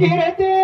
कीर्ती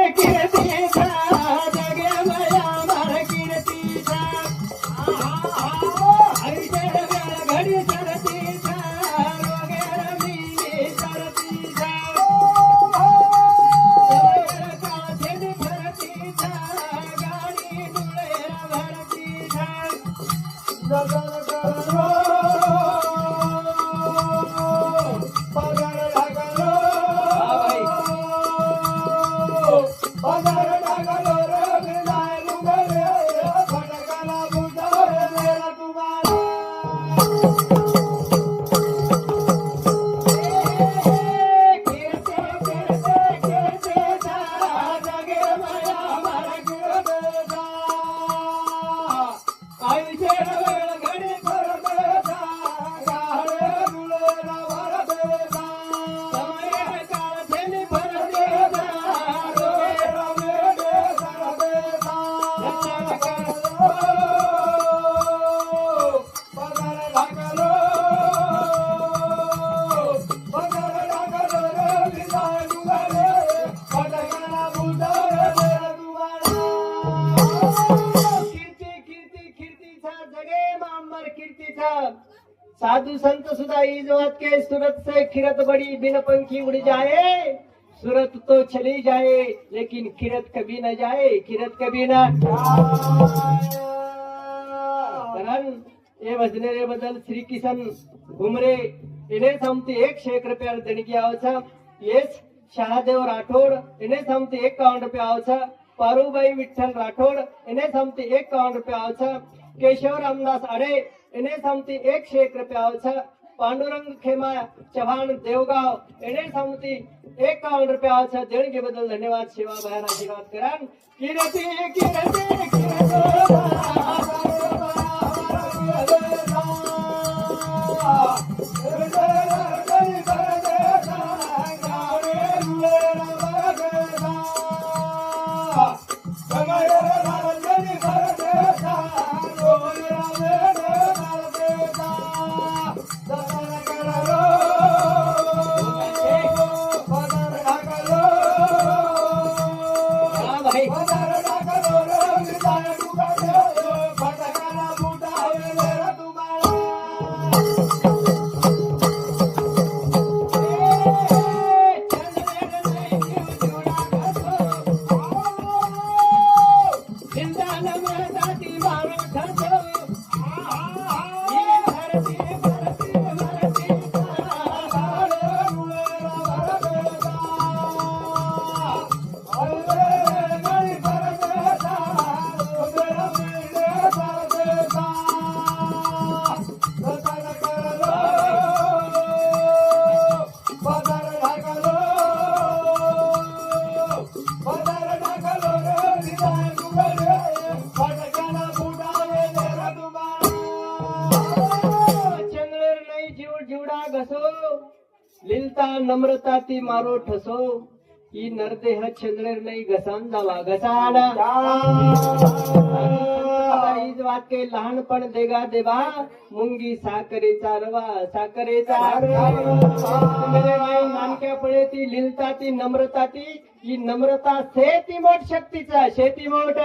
साधू संत सुद्धा इजवत के सूरत से खिरत बड़ी बिन पंखी उड़ जाए। सूरत तो चली जाए लेकिन किरत कभी न जाए किरत कभी ना कारण ये वजनेरे बदल श्री किशन घुमरे। इन्हें समती एक शेख रुपया देणगी आवचा येस शहादेव राठोड इन्हें समती एक काउंट रुपया आवचा पारूबाई विठ्ठल राठोड इन्हें समती एक काउंट रुपया आवचा केशव रामदास अरे એને સમતી એક ક્ષેત્રપ્યાવ છ પાંડુરંગ ખેમા ચવાણ દેवगाव એને સમતી એકાવન રૂપિયા છે દેણગી બદલ ધન્યવાદ સેવા બહાર આશીર્વાદ કરાન કિરતી કિરતી કિરતો नम्रता ती मारो ठसो ई नरदेह चंद्रेर नाही घसान झाला घसाडा. वाक्य लहानपण देगा देवा मुंगी साखरेचा रवा साखरेचा नानक्यापणे ती लिलता ती नम्रता ती ही नम्रता शेती मोठ शक्तीचा शेती मोठ.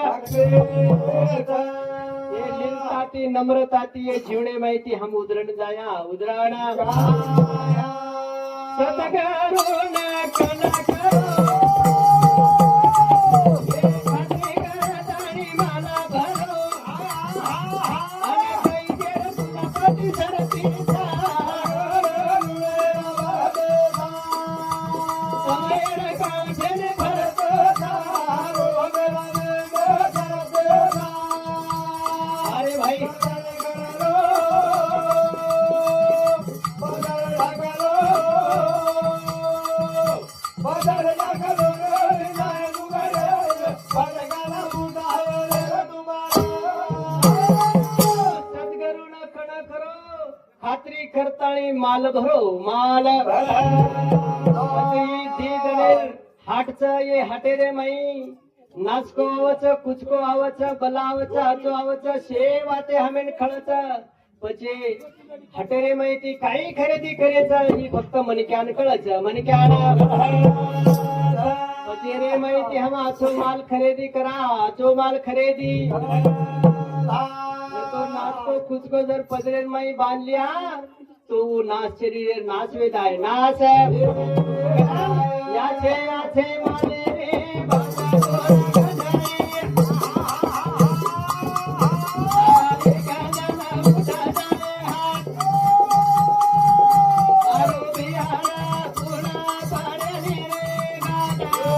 लिलता ती नम्रता ती जीवने माहिती हम उदरण जाया उदरण सतगरो ना माल भरो हो, माल हाटच ये हाटे रे माई. नाचको आवच कुचको आवच बलावच हाचो आवच शेवाते हमेन खळच. पचे हटे रे माहिती काही खरेदी करेच ही फक्त मणक्यान कळच मणक्यान. पचे रे माहिती हम आचो माल खरेदी करा आचो माल खरेदी. तो नाचको कुचको जर पदरे माई बांधली तो वो नाच शरीर नाच वेद आहे नाच याचे याचे माले रे बाबा ये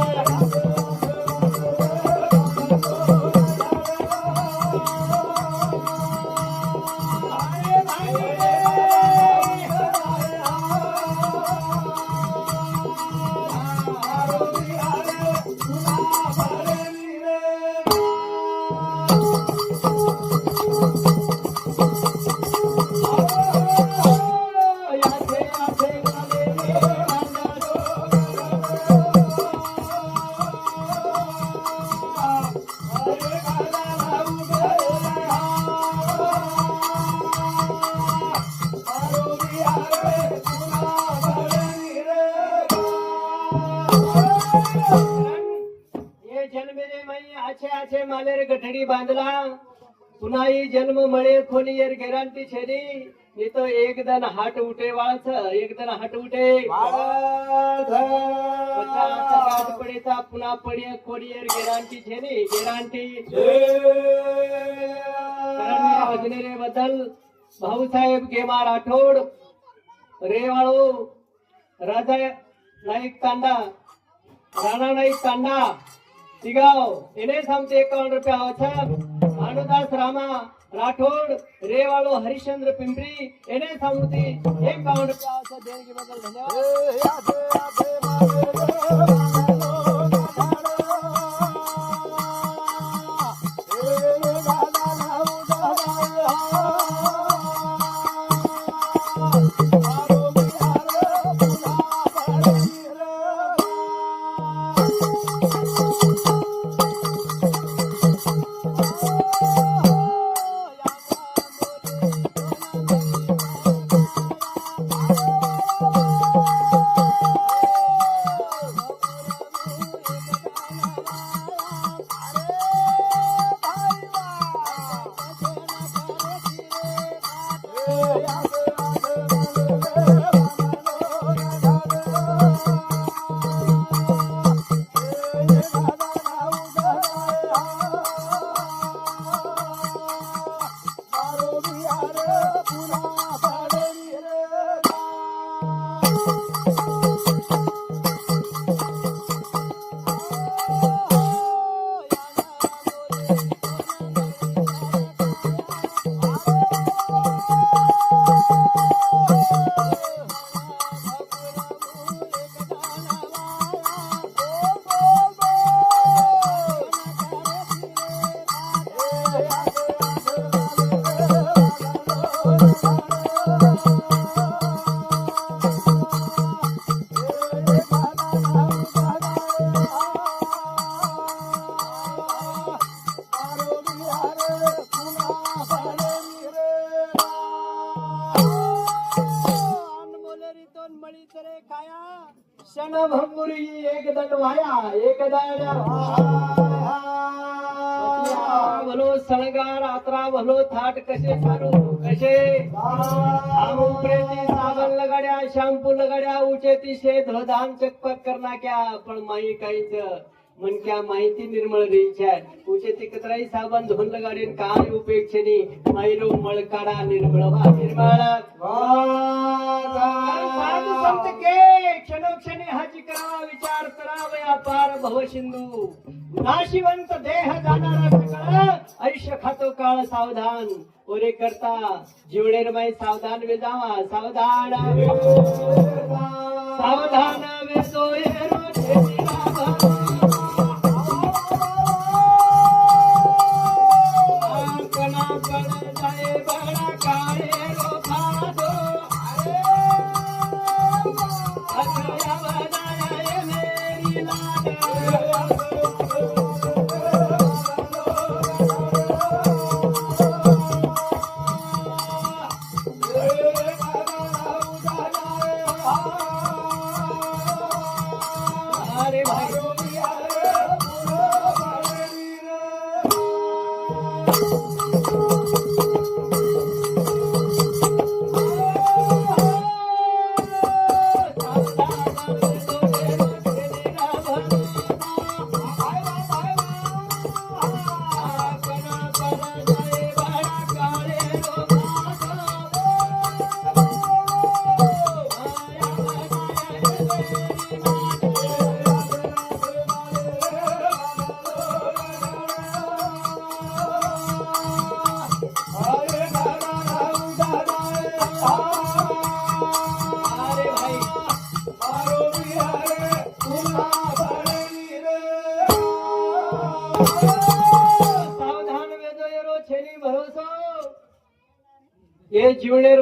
आछे मालेर गठडी बांधला. पुन्हा जन्म मळे खोली येर गॅरंटी छेली नी तो एक दन हाट उठे वाळच एक दन हाट उठे. पचास पडेचा पुन्हा पडे खोली येर गॅरंटी छेली गॅरंटी. कारण या वजनेरे बद्दल भाऊसाहेब गेमा राठोड. रेवाळू राजा नाईक तांडा. राणा नाईक तांडा. દિગાવ એને સામે એકાવન રૂપિયા ઓછા ભાનુદાસ રામા રાઠોડ રેવાળો હરિશ્ચંદ્ર પિંપરી એને સામે એકાવન રૂપિયા ઓછા દેણગી બદલ ધન્યવાદ भलो सणगार आत्रा भलो थाट कसे सारू कसे? प्रेती साबण लगाड्या शॅम्पू लगाड्या उचेती शे धोधाम चकपक करना क्या? पण माई काहीच मनक्या माहिती निर्मळ रेच्या उचेती कतराई साबण धुन लगाडीन काय उपेक्षणी माईरो मळकाडा निर्मळ वा निर्मळ. साधू संत के क्षणोक्षणी हाची करावा विचार करावा व्यापार भव सिंधू. नाशिवंत देह जाणारा सकळ आयुष्य खातो काळ सावधान. ओरे करता जीवडेर माई सावधान वे जावा सावधान. सावधान वे अरे भाई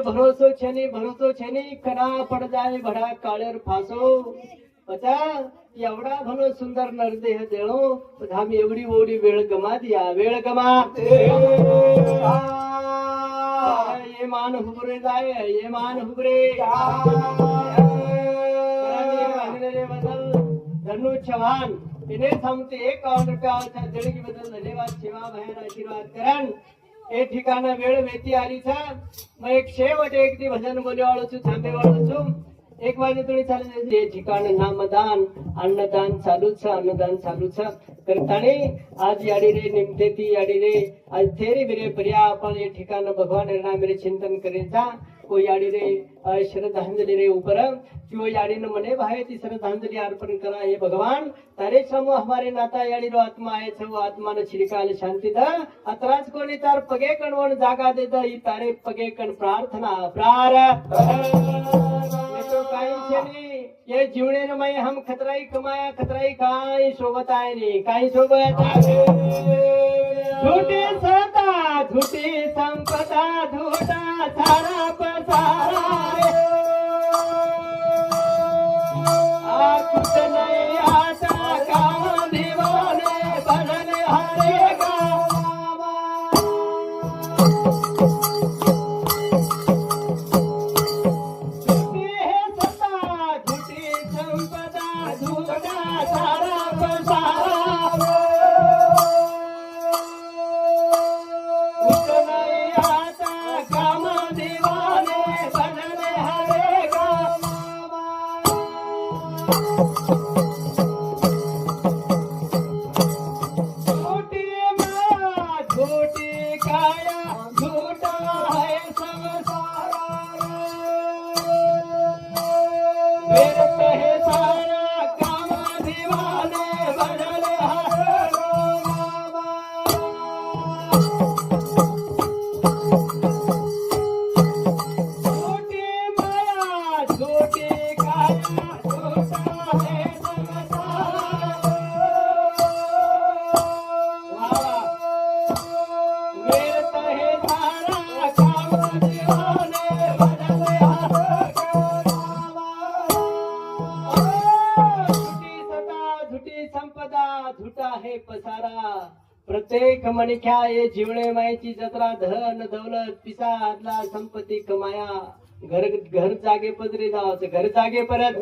ભરોસો છે ની ભરોસો છે ની કના પડ જાય ભડા કાળેર ફાસો પચા એવડા ભલો સુંદર નરદેહ દેણો બધા એવડી ઓવડી વેળ ગમા દિયા વેળ ગમા એ માન હુબરે જાય એ માન હુબરે ધનુ ચવાન એને સમતે એક કાઉન્ટર पे આવતા જળકી બદલ ધન્યવાદ સેવા બહેન આશીર્વાદ કરન એ ઠિકાના વેળ વેતી આલી છે મેં એક છેવટે એક દી ભજન બોલ્યો વાળો છું થાંભે વાળો છું એક વાગે થોડી ચાલે છે એ ઠિકાણે નામદાન અન્નદાન ચાલુ છે અન્નદાન ચાલુ છે કરતાણી આજ યાડી રે નિમતેથી યાડી રે આજ થેરી વિરે પર્યા પણ એ ઠિકાના ભગવાન નામ રે ચિંતન કરે છે याडीने श्रद्धांजली रे ऊपर जो ने मने भाई ती श्रद्धांजलि अर्पण करा ये भगवान. तारे समो हमारे नाता याडी रो आत्मा आहे वो आत्मा ने छिरकाल शांती दा अतराज कोणी तार पगे कण कणवण जागा देत ही तारे पगे कण प्रार्थना प्रार. ये जीवने न मैं हम खतराई कमाया खतराई काई सोबत आहे नी? काई सोबत झूठी सता झूठी संपदा झूठा सारा मणिख्या ये जीवणे मायची जत्रा धन दौलत पिसा आदला संपत्ती कमाया. घर घर जागे पदरी जावचं घर जागे परत.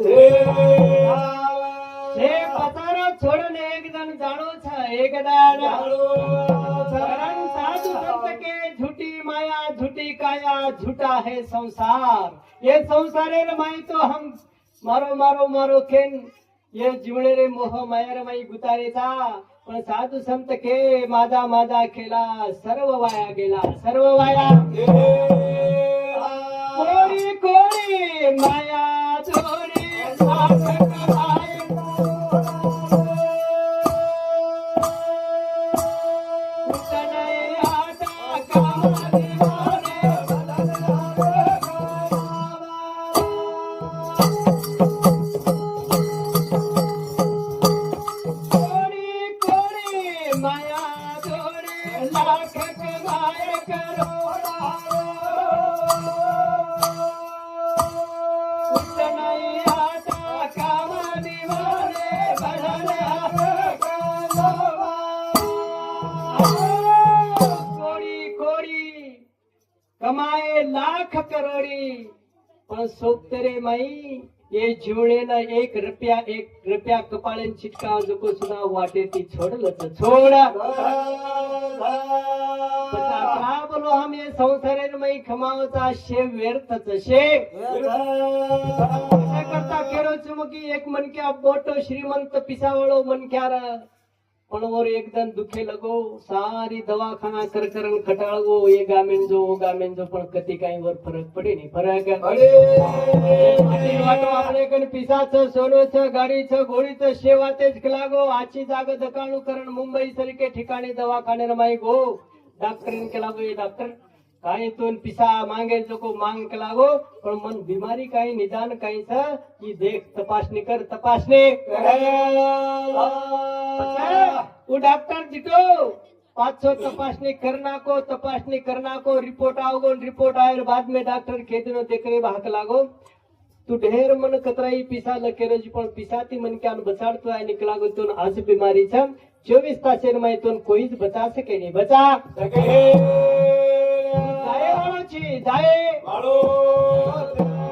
हे पसारो छोडून एक जण जाणो छ एक दान कारण संत के माया झुटी काया झुटा है संसार. ये संसारे रे माई तो हम मारो मारो मारो खेन. ये जिवणे रे मोह माया रे माई गुतारे था पण साधू संत के माझा माझा केला सर्व वाया गेला सर्व वाया. कोणी कोणी माया चोरी साथ कमाए कमाए लाख करोड़ी. पण सोबते रे माई ये जीवनेला एक रुपया एक रुपया कपाळेन चिटका जको सुद्धा वाटे ती छोडल तर का बोलो हम ये संसारेन मई खमावता शे व्यर्थच शे करता केरो चुमकी एक मनक्या बोटो श्रीमंत पिसावळो मनक्यार. पण वर एकदम दुखे लगो सारी दवाखाना कर करन खटाळगो ये गामेन जो ओ गामेन जो पण कधी काही वर फरक पडे नाही. फरक वाटो आपले कण पिसाचं सोनोचं गाडीचं घोडीचं शेवा तेच लागो. आजची जाग दकाणू करण मुंबई सारखे ठिकाणी दवाखाने रमाई गो डॉक्टरीन केला गो डॉक्टर काही तोन पिसा मागेल जो को मांग लागो पण मन बीमारी काही निदान काही सा की देख तपासणी कर तपासणी. डॉक्टर जितो पाच सौ तपासणी करना को तपासणी करना को रिपोर्ट आओगो रिपोर्ट आयर बाद में डॉक्टर खेत नो देख रहे भाग लागो. तू ढेर मन कतराई पिसा न जी पण पिसा ती मन के अन बचाड़ तो आय निकलागो तोन आज बीमारी छ चौबीस तासेर में तोन कोई बचा सके नी बचा. सके છી જાય.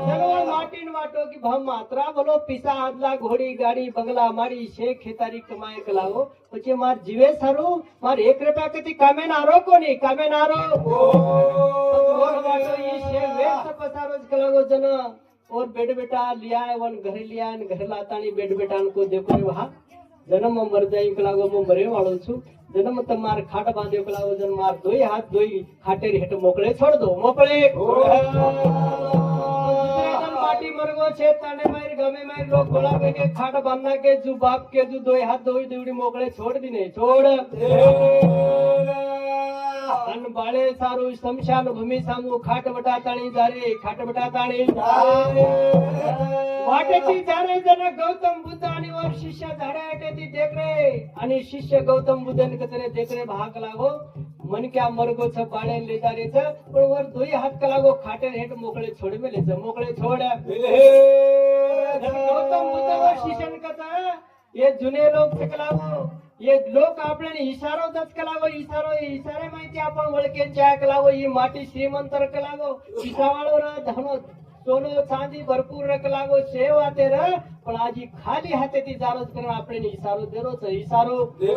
જગવાન માટીન વાટો કે ભમ માત્રા. બોલો પીસા આદલા ઘોડી ગાડી બંગલા મારી છે ખેતારી કમાય કલાવો પછી માર જીવે સારું. માર એક રૂપિયા કતી કામે નારો કોની? કામે નારો. કલાવો જન. ઓર બેડ બેટા લિયા વન ઘરે લિયા ઘરે લાતાની બેડ બેટા કો દેખો હા? જન્મ મર જાય કલાગો હું મરે વાળો છું. જન્મ તમાર ખાટ બાંધ્યો, પેલા વજન માર ધોઈ, હાથ ધોઈ, ખાટેરી હેઠ મોકળે, છોડ દો, મોકળે. માટી મરગો છે તને મારી ગમે મારી લોક બોલાવે કે ખાટ બાંધના કે જુ બાપ કે જુ ધોઈ હાથ ધોઈ, દેવડી મોકળે, છોડ દીને, છોડ. अन बाळे सारू शमशान भूमी सांगू खाटवटा ताणी जारे खाटवटा ताणी वाटेची झारे जण गौतम बुद्ध आणि वर शिष्य झाडा ती देखरे. आणि शिष्य गौतम बुद्ध कचरे देखरे भाग लागो मनक्या मरगोच बाळे लेदारेच पण वर दोही हात लागो खाटे हेट मोकळे छोड मेलेच. मोकळे छोड गौतम बुद्ध वर शिष्य कचा हे जुने लोक सकलावो लोक आपल्याने इशारो दत कलावो इशारो इशारे माहिती आपण वळके चाय कलावो ही माती श्रीमंत रक लागो इसावाळो र धनो सोनो चांदी भरपूर रक लागो शेव आते र पण आजी खाली हाते ती जाणत करून आपल्याने इशारो दे इशारो. दे